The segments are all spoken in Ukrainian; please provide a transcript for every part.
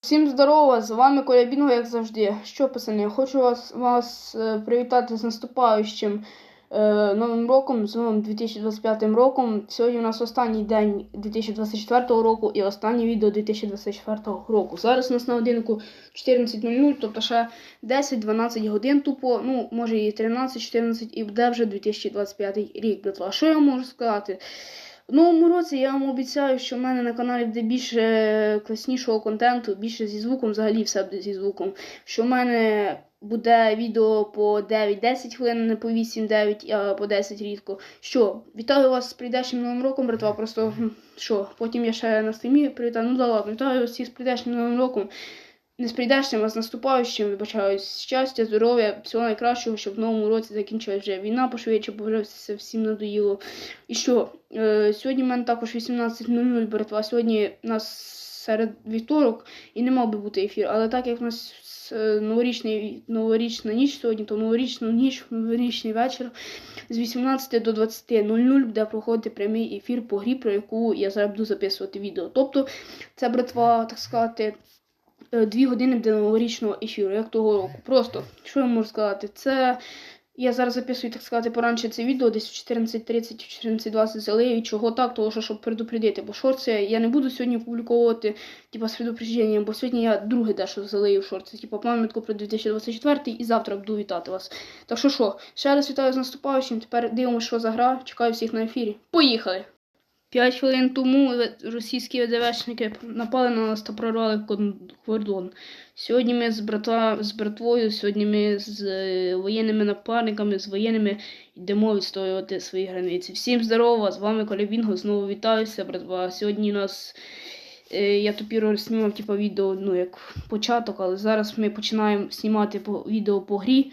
Всім здорово, з вами Коля Бінго, як завжди. Що, пацани, хочу вас, вас е, привітати з наступаючим е, новим роком, з новим 2025 роком. Сьогодні у нас останній день 2024 року і останнє відео 2024 року. Зараз у нас на годинку 14.00, тобто ще 10-12 годин тупо, ну, може і 13-14, і буде вже 2025 рік, братва. Що я можу сказати? В новому році я вам обіцяю, що в мене на каналі буде більше класнішого контенту, більше зі звуком, взагалі все буде зі звуком. Що в мене буде відео по 9-10 хвилин, не по 8-9, а по 10 рідко. Що, вітаю вас з прийдешнім новим роком, братва. Просто що, потім я ще на стрімі привітаю. Ну да ладно, вітаю вас всіх з прийдешнім новим роком. Не а з наступаючим, вибачаюсь, щастя, здоров'я, всього найкращого, щоб в новому році закінчилась вже війна пошвидше, бо вже все всім надоїло. І що? Е, сьогодні в мене також 18.00, братва. Сьогодні у нас серед вівторок і не мав би бути ефір. Але так як у нас е, новорічний, новорічна ніч сьогодні, то новорічну ніч, новорічний вечір з 18 до 20.00 буде проходити прямий ефір по грі, про яку я зараз буду записувати відео. Тобто, це братва, так сказати. Е, Дві години буде новорічного ефіру, як того року. Просто, що я можу сказати? Це я зараз записую, так сказати, поранше це відео, десь в 14.30, в 14.20 залию. Чого так? Того, що щоб предупредити. Бо шорти я не буду сьогодні публіковувати типа, з предупрежденням, бо сьогодні я друге дещо залию шорти. Типа пам'ятку про 2024 і завтра буду вітати вас. Так що що, ще раз вітаю з наступаючим. Тепер дивимося, що за гра. Чекаю всіх на ефірі. Поїхали! П'ять хвилин тому російські ВДВшники напали на нас та прорвали кордон. Сьогодні ми з, братва, з братвою, сьогодні ми з е, воєнними напарниками, з воєнними йдемо відстоювати свої границі. Всім здорово, з вами Коля Вінго, знову вітаюся, братва. Сьогодні нас е, я тупіро знімав типу, відео, ну як початок, але зараз ми починаємо знімати відео по грі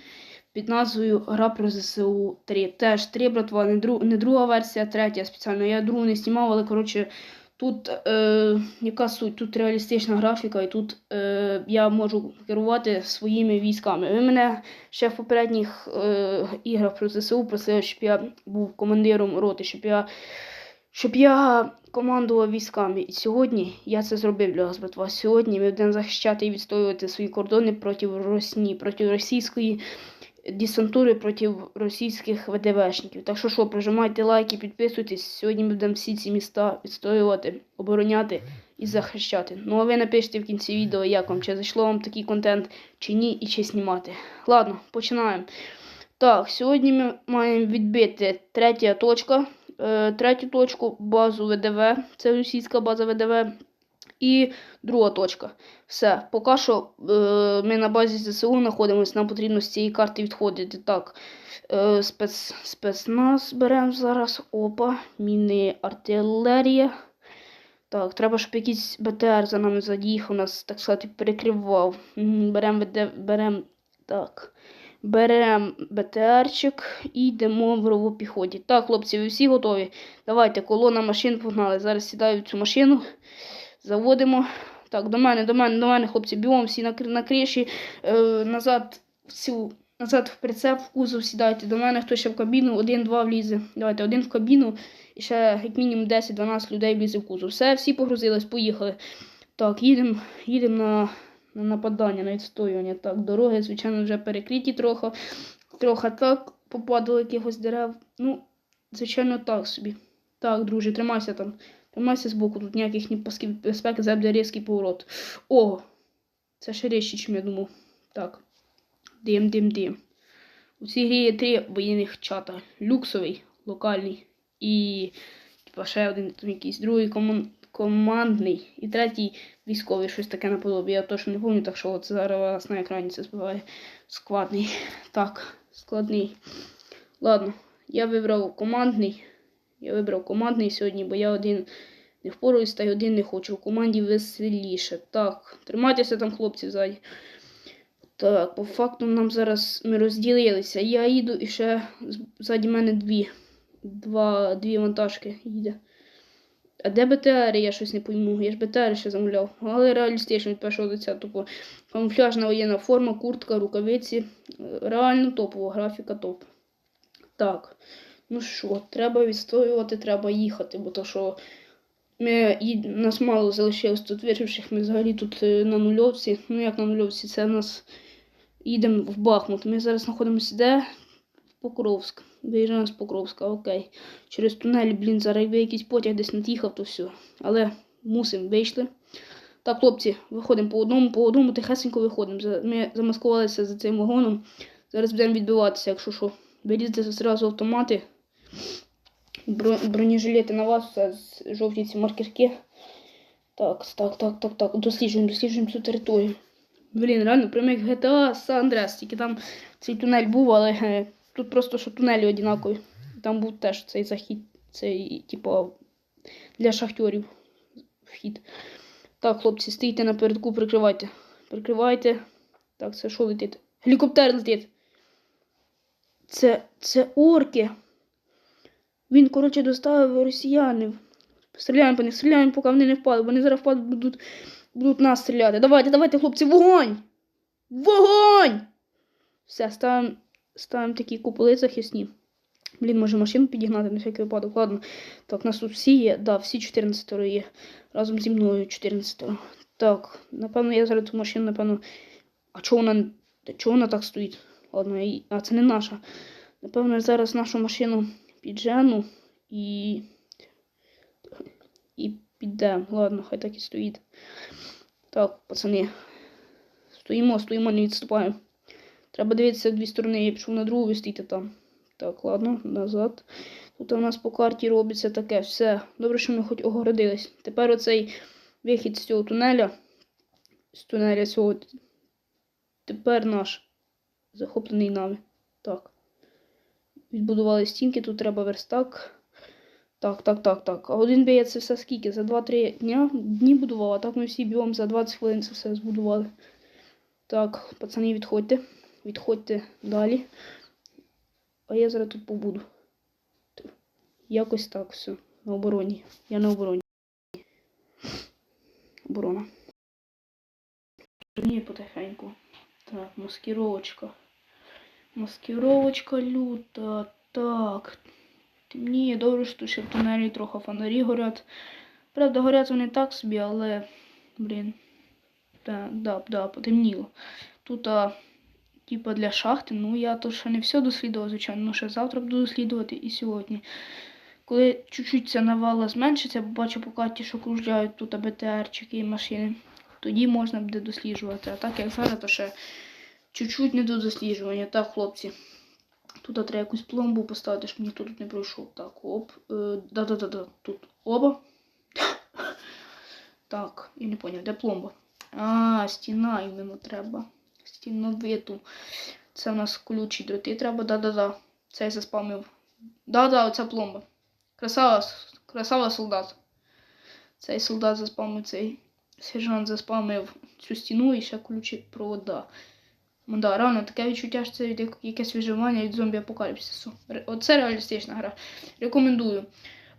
під назвою Гра про ЗСУ 3. Теж 3, братва, не, дру, не друга версія, третя спеціально. Я другу не знімав, але коротше. Тут е, яка суть? Тут реалістична графіка, і тут е, я можу керувати своїми військами. Ви мене ще в попередніх е, іграх про ЗСУ просили, щоб я був командиром роти, щоб я, щоб я командував військами. І сьогодні я це зробив для вас, братва. Сьогодні ми будемо захищати і відстоювати свої кордони проти Росії, проти російської десантури проти російських ВДВшників. Так що що, прожимайте лайки, підписуйтесь. Сьогодні ми будемо всі ці міста відстоювати, обороняти і захищати. Ну а ви напишіть в кінці відео, як вам, чи зайшло вам такий контент, чи ні, і чи знімати. Ладно, починаємо. Так, сьогодні ми маємо відбити третя точка. Е, третю точку базу ВДВ. Це російська база ВДВ. І друга точка. Все. Поки що е, ми на базі ЗСУ знаходимося, нам потрібно з цієї карти відходити. Так, е, спец, спецназ беремо зараз. Опа, міни артилерія. Так, треба, щоб якийсь БТР за нами задіяв, нас, так сказати, перекривав. Беремо берем, так. Беремо БТРчик і йдемо в рову піході. Так, хлопці, ви всі готові? Давайте, колона машин погнали. Зараз сідаю в цю машину. Заводимо. Так, до мене, до мене, до мене, хлопці, бігом всі на, на криші, е, назад в назад в прицеп, в кузов сідайте. До мене хто ще в кабіну, один-два влізе. Давайте, один в кабіну і ще як мінімум 10-12 людей влізе в кузов. Все, всі погрузились, поїхали. Так, їдемо їдем на, на нападання, на відстоювання. Так, дороги, звичайно, вже перекриті трохи. Трохи так попадало якихось дерев. Ну, звичайно, так собі. Так, друже, тримайся там. Тримайся збоку, тут ніяких ні пасків безпеки, зараз різкий поворот. О! Це ще різче, чим я думав. Так. Дим, дим, дим. У цій грі є три воєнних чата. Люксовий, локальний і типа ще один там якийсь другий коман... командний і третій військовий, щось таке наподобі. Я точно не пам'ятаю, так що от зараз на екрані це збиває. Складний. Так, складний. Ладно, я вибрав командний. Я вибрав командний сьогодні, бо я один не впораюсь, та й один не хочу. В команді веселіше. Так, тримайтеся там, хлопці, ззаді. Так, по факту нам зараз ми розділилися. Я їду і ще ззаді мене дві. Два, Дві вантажки їде. А де БТР, я щось не пойму. Я ж БТР ще замовляв. Але реалістично від першого лиця. Тобто камуфляжна воєнна форма, куртка, рукавиці. Реально топова графіка топ. Так. Ну що, треба відстоювати, треба їхати, бо то що Ми, і, нас мало залишилось тут виживших, ми взагалі тут е, на нульовці. Ну як на нульовці, це нас їдемо в Бахмут. Ми зараз знаходимося де? В Покровськ. Виїжджаємо з Покровська, окей. Через тунель, блін, зараз якби якийсь потяг десь над'їхав, то все. Але мусимо, вийшли. Так, хлопці, виходимо по одному, по одному тихесенько виходимо. Ми замаскувалися за цим вагоном. Зараз будемо відбиватися, якщо що. Вилізьте зразу автомати. Бро- бронежилети на вас, з- жовті ці маркерки. Так, так, так, так, так. Досліджуємо, досліджуємо цю територію. Блін, реально, прямо як GTA San Andreas, тільки там цей тунель був, але е, тут просто що тунелі однакові. Там був теж цей захід, цей, типу, для шахтьорів вхід. Так, хлопці, стійте напередку, прикривайте. Прикривайте. Так, це що летить? Гелікоптер летить. Це, це орки. Він, коротше, доставив росіянів. Стріляємо по них, стріляємо, поки вони не впали. Вони зараз впадуть, будуть, будуть нас стріляти. Давайте, давайте, хлопці, вогонь! Вогонь! Все, ставимо ставим такі куполи захисні. Блін, може машину підігнати на всякий випадок. Ладно. Так, нас тут всі є. Да, всі 14 є. Разом зі мною 14. Так, напевно, я зараз ту машину, напевно. А чого вона, чого вона так стоїть? Ладно, а це не наша. Напевно, зараз нашу машину піджену і. І підемо. Ладно, хай так і стоїть. Так, пацани. Стоїмо, стоїмо, не відступаємо. Треба дивитися дві сторони, я пішов на другу, ви стійте там. Так, ладно, назад. Тут у нас по карті робиться таке. Все. Добре, що ми хоч огородились. Тепер оцей вихід з цього тунеля. З тунеля цього. Тепер наш захоплений нами. Так. Відбудували стінки, тут треба верстак. Так, так, так, так. А один б'є це все скільки? За 2-3 дня дні будував, а так ми всі бігом за 20 хвилин це все збудували. Так, пацани, відходьте. Відходьте далі. А я зараз тут побуду. Якось так все. На обороні. Я на обороні. Оборона. Ні, потихеньку. Так, маскировочка. Маскировочка люта. Так. Темніє, добре, що ще в тунелі трохи фонарі горять. Правда, горять вони так собі, але, блін. Да, да, да, потемніло. Тут, а, типа для шахти, ну я то ще не все дослідував, звичайно, ну ще завтра буду дослідувати і сьогодні. Коли чуть-чуть ця навала зменшиться, бачу по карті, що кружляють тут БТРчики і машини, тоді можна буде досліджувати. А так як зараз, то ще чуть-чуть не до досліджування. Так, хлопці. Тут треба якусь пломбу поставити, щоб ніхто тут не пройшов. Так, оп. Е, да-да-да-да. Тут оба. Так, я не поняв, де пломба? А, стіна іменно треба. Стіновиту. Це в нас ключі дроти треба, да-да-да. Це я заспамив. Да-да, оця пломба. Красава, красава солдат. Цей солдат заспамив цей. Сержант заспамив цю стіну і ще ключі провода. Ну да, реально таке відчуття, що це від якесь виживання від зомбі апокаліпсису. Оце реалістична гра. Рекомендую.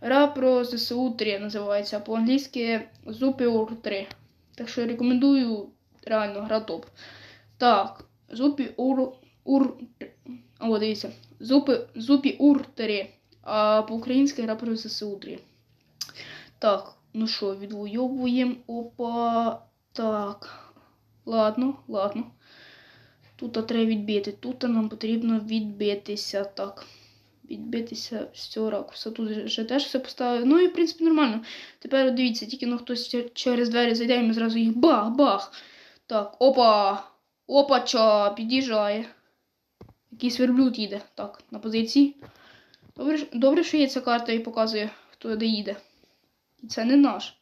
Гра про ЗСУ 3 називається, по-англійськи Zupir 3. Так що рекомендую реально гра топ. Так, Зупі Ур. Ур. О, дивіться. Зупи, Зупі Ур 3. А по-українськи гра про ЗСУ 3. Так, ну що, відвоюємо. Опа. Так. Ладно, ладно. Тут треба відбити. Тут нам потрібно відбитися. Так. Відбитися з цього ракурсу. Тут вже теж все поставили. Ну і в принципі нормально. Тепер дивіться, тільки ну хтось через двері зайде, і ми зразу їх бах-бах. Так, опа! Опача, під'їжджає. Якийсь верблюд їде. Так, на позиції. Добре, добре, що є ця карта і показує, хто де їде. І це не наш.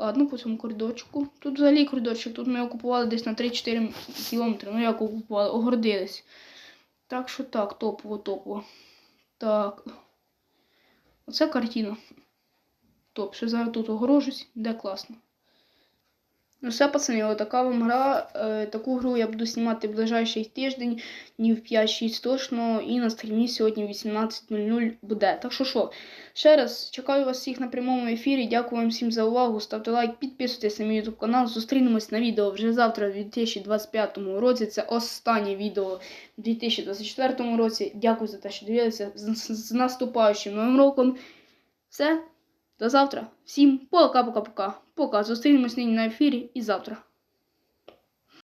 Ладно, по цьому коридорчику. Тут взагалі коридорчик. Тут ми його купували десь на 3-4 кілометри. Ну як купували, огордились. Так що так, топово, топово. Так. Оце картина. Топ, ще зараз тут огорожусь, де класно. Ну все, пацани, отака вам гра. Е, таку гру я буду знімати в ближайший тиждень, днів 5-6 точно, і на стрімі сьогодні в 18.00 буде. Так що що, ще раз чекаю вас всіх на прямому ефірі. Дякую вам всім за увагу. Ставте лайк, підписуйтесь на мій YouTube канал. Зустрінемось на відео вже завтра, в 2025 році. Це останнє відео в 2024 році. Дякую за те, що дивилися. З наступаючим новим роком. Все. До завтра. Всім пока-пока-пока. Пока. Зустрінемось нині на ефірі і завтра.